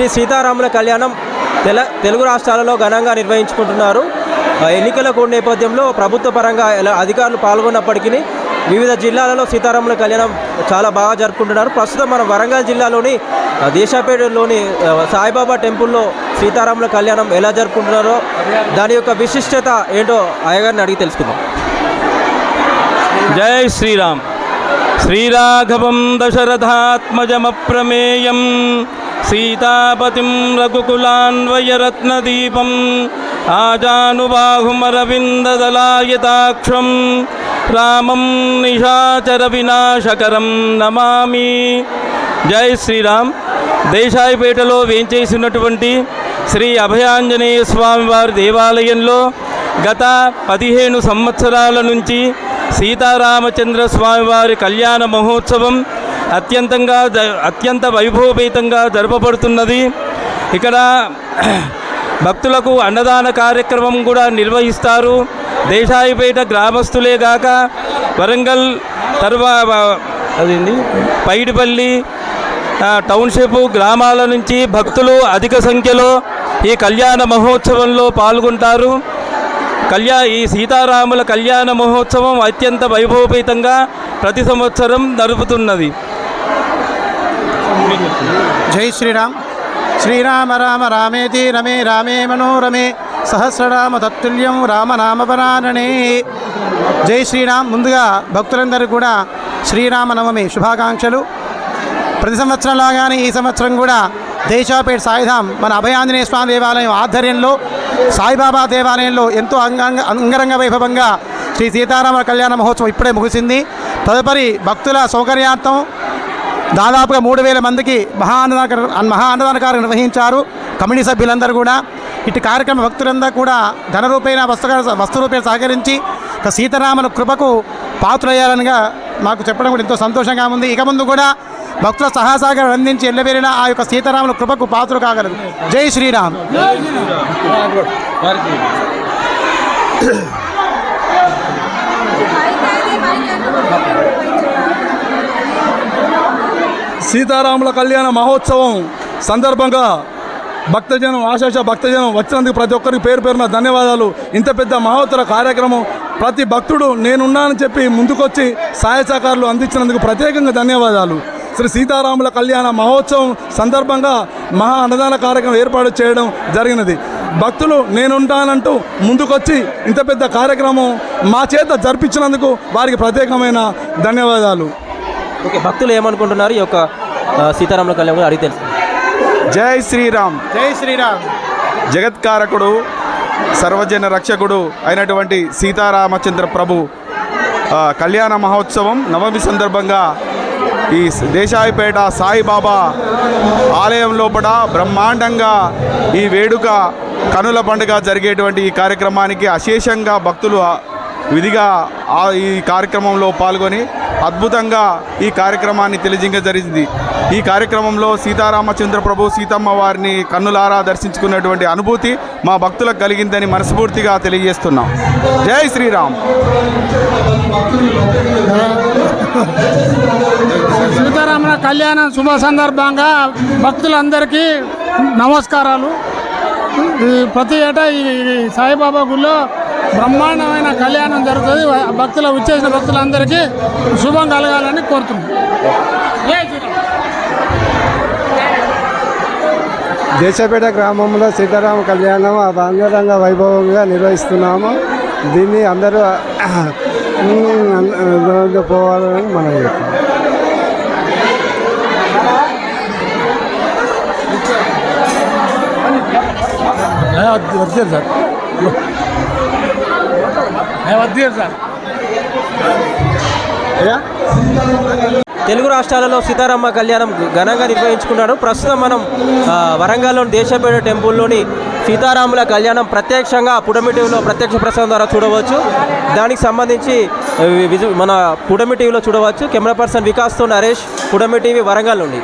శ్రీ సీతారాముల కళ్యాణం తెల తెలుగు రాష్ట్రాలలో ఘనంగా నిర్వహించుకుంటున్నారు. ఎన్నికల కూడి నేపథ్యంలో ప్రభుత్వ పరంగా ఎలా అధికారులు పాల్గొన్నప్పటికీ వివిధ జిల్లాలలో సీతారాముల కళ్యాణం చాలా బాగా జరుపుకుంటున్నారు. ప్రస్తుతం మనం వరంగల్ జిల్లాలోని దేశాపేటలోని సాయిబాబా టెంపుల్లో సీతారాముల కళ్యాణం ఎలా జరుపుకుంటున్నారో దాని యొక్క విశిష్టత ఏంటో అయ్యగారిని అడిగి తెలుసుకుందాం. జై శ్రీరామ్. శ్రీరాఘవం దశరథాత్మజమప్రమేయం. సీతాపతిం రఘుకులాన్వయరత్నదీపం ఆజానుబాహుమరవిందదలాయతాక్షం రామం నిశాచర వినాశకరం నమామి. జై శ్రీరామ్. దేశాయిపేటలో వేంచేసినటువంటి శ్రీ అభయాంజనేయ స్వామివారి దేవాలయంలో గత పదిహేను సంవత్సరాల నుంచి సీతారామచంద్ర స్వామివారి కళ్యాణ మహోత్సవం అత్యంతంగా జ- అత్యంత వైభవపేతంగా జరపబడుతున్నది. ఇక్కడ భక్తులకు అన్నదాన కార్యక్రమం కూడా నిర్వహిస్తారు. దేశాయిపేట గ్రామస్తులే గాక వరంగల్ తర్వా అదేంటి పైడిపల్లి టౌన్షిప్ గ్రామాల నుంచి భక్తులు అధిక సంఖ్యలో ఈ కళ్యాణ మహోత్సవంలో పాల్గొంటారు. కళ్యా ఈ సీతారాముల కళ్యాణ మహోత్సవం అత్యంత వైభవపేతంగా ప్రతి సంవత్సరం జరుపుతున్నది. జై శ్రీరామ్. శ్రీరామ రామ రామేతి రమే రామే మనోరమే సహస్రరామ తత్తుల్యం రామనామపరాణనే జై శ్రీరామ్. ముందుగా భక్తులందరూ కూడా శ్రీరామనవమి శుభాకాంక్షలు. ప్రతి సంవత్సరంలాగానే ఈ సంవత్సరం కూడా దేశాపేట సాయిధాం మన అభయాంజనేయ స్వామి దేవాలయం ఆధ్వర్యంలో సాయిబాబా దేవాలయంలో ఎంతో అంగ అంగరంగ వైభవంగా శ్రీ సీతారామ కళ్యాణ మహోత్సవం ఇప్పుడే ముగిసింది. తదుపరి భక్తుల సౌకర్యార్థం దాదాపుగా మూడు వేల మందికి మహా అన్నదాన మహా అన్నదాన కార్యక్రమం నిర్వహించారు. కమిటీ సభ్యులందరూ కూడా. ఇటు కార్యక్రమ భక్తులందరూ కూడా ధనరూపేణ వస్తు వస్తు సహకరించి ఒక సీతారాముల కృపకు పాత్రయ్యాలనిగా మాకు చెప్పడం కూడా ఎంతో సంతోషంగా ఉంది. ఇక ముందు కూడా భక్తుల సహాసహకారం అందించి ఎల్లవేరిన ఆ యొక్క సీతారాముల కృపకు పాత్ర కాగలదు జై శ్రీరామ్. సీతారాముల కళ్యాణ మహోత్సవం సందర్భంగా భక్తజనం ఆశాష భక్తజనం వచ్చినందుకు ప్రతి ఒక్కరికి పేరు పేరున ధన్యవాదాలు. ఇంత పెద్ద మహోత్తర కార్యక్రమం ప్రతి భక్తుడు నేనున్నానని చెప్పి ముందుకొచ్చి సహాయ సహకారాలు అందించినందుకు ప్రత్యేకంగా ధన్యవాదాలు. శ్రీ సీతారాముల కళ్యాణ మహోత్సవం సందర్భంగా మహా అన్నదాన కార్యక్రమం ఏర్పాటు చేయడం జరిగినది. భక్తులు నేనుంటానంటూ ముందుకొచ్చి ఇంత పెద్ద కార్యక్రమం మా చేత జరిపించినందుకు వారికి ప్రత్యేకమైన ధన్యవాదాలు. ఓకే భక్తులు ఏమనుకుంటున్నారు ఈ యొక్క సీతారాముల కళ్యాణం గురించి అడిగి తెలుసుకుందాం. జై శ్రీరామ్. జై శ్రీరామ్. జగత్కారకుడు సర్వజన రక్షకుడు అయినటువంటి సీతారామచంద్ర ప్రభు కళ్యాణ మహోత్సవం నవమి సందర్భంగా ఈ దేశాయిపేట సాయిబాబా ఆలయం లోపల బ్రహ్మాండంగా ఈ వేడుక కనుల పండుగ జరిగేటువంటి ఈ కార్యక్రమానికి అశేషంగా భక్తులు విధిగా ఈ కార్యక్రమంలో పాల్గొని అద్భుతంగా ఈ కార్యక్రమాన్ని తెలియజేయ జరిగింది. ఈ కార్యక్రమంలో సీతారామచంద్ర ప్రభు సీతమ్మ వారిని కన్నులారా దర్శించుకున్నటువంటి అనుభూతి మా భక్తులకు కలిగిందని మనస్ఫూర్తిగా తెలియజేస్తున్నాం. జై శ్రీరామ్. సీతారాముల కళ్యాణం శుభ సందర్భంగా భక్తులందరికీ నమస్కారాలు. ఈ ప్రతి ఏటా ఈ ఈ సాయిబాబా గుళ్ళో బ్రహ్మాండమైన కళ్యాణం జరుగుతుంది. భక్తుల వచ్చేసిన భక్తులందరికీ శుభం కలగాలని కోరుతున్నాం. దేశపేట గ్రామంలో సీతారామ కళ్యాణం అంగరంగ వైభవంగా నిర్వహిస్తున్నాము. దీన్ని అందరూ పోవాలని మనం వద్దు సార్ వద్దు సార్. తెలుగు రాష్ట్రాలలో సీతారామ కళ్యాణం ఘనంగా నిర్వహించుకున్నారు ప్రస్తుతం మనం వరంగల్లోని దేశపేట టెంపుల్లోని సీతారాముల కళ్యాణం ప్రత్యక్షంగా పుడమి టీవీలో ప్రత్యక్ష ప్రసారం ద్వారా చూడవచ్చు. దానికి సంబంధించి మన పుడమి టీవీలో చూడవచ్చు. కెమెరా పర్సన్ వికాస్తో నరేష్ పుడమి టీవీ వరంగల్ నుండి.